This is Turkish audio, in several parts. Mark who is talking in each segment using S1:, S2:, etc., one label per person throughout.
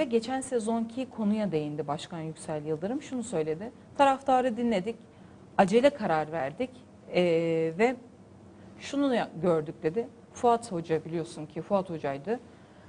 S1: ve geçen sezonki konuya değindi Başkan Yüksel Yıldırım. Şunu söyledi. Taraftarı dinledik, acele karar verdik e, ve şunu gördük dedi. Fuat Hoca biliyorsun ki Fuat Hoca'ydı.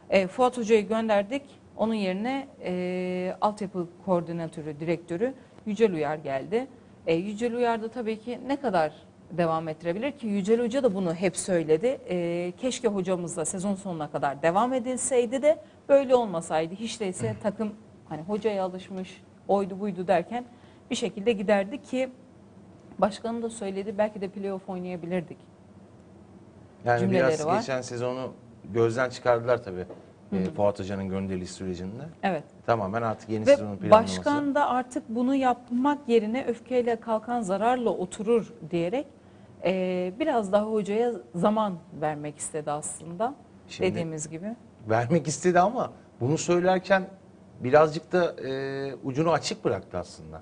S1: E, Fuat Hoca'yı gönderdik. Onun yerine e, altyapı koordinatörü, direktörü Yücel Uyar geldi. E, Yücel Uyar da tabii ki ne kadar devam ettirebilir ki Yücel Hoca da bunu hep söyledi. E, keşke hocamız da sezon sonuna kadar devam edilseydi de böyle olmasaydı. Hiç değilse takım hani hocaya alışmış oydu buydu derken bir şekilde giderdi ki başkanın da söyledi belki de playoff oynayabilirdik.
S2: Yani
S1: cümleleri
S2: biraz
S1: var.
S2: geçen sezonu gözden çıkardılar tabii. e, Fuat Hoca'nın gönderiliş sürecinde.
S1: Evet.
S2: Tamamen artık yeni
S1: Ve
S2: sezonun planlaması.
S1: başkan da artık bunu yapmak yerine öfkeyle kalkan zararla oturur diyerek eee, biraz daha hocaya zaman vermek istedi aslında.
S2: Şimdi-
S1: dediğimiz gibi.
S2: vermek istedi ama bunu söylerken birazcık da e, ucunu açık bıraktı aslında.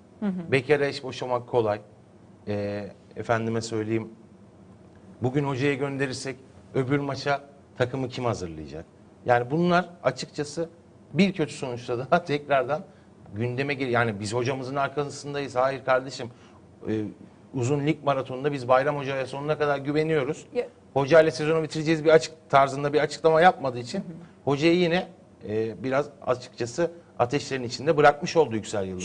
S2: Bekara eş boşamak kolay. E, efendime söyleyeyim bugün hocaya gönderirsek öbür maça takımı kim hazırlayacak? Yani bunlar açıkçası bir kötü sonuçta daha tekrardan gündeme geliyor. Yani biz hocamızın arkasındayız. Hayır kardeşim. e, uzun lig maratonunda biz Bayram Hoca'ya sonuna kadar güveniyoruz.
S1: Ya-
S2: Hoca ile sezonu bitireceğiz bir açık tarzında bir açıklama yapmadığı için hocayı yine e, biraz açıkçası ateşlerin içinde bırakmış oldu Yüksel Yıldırım.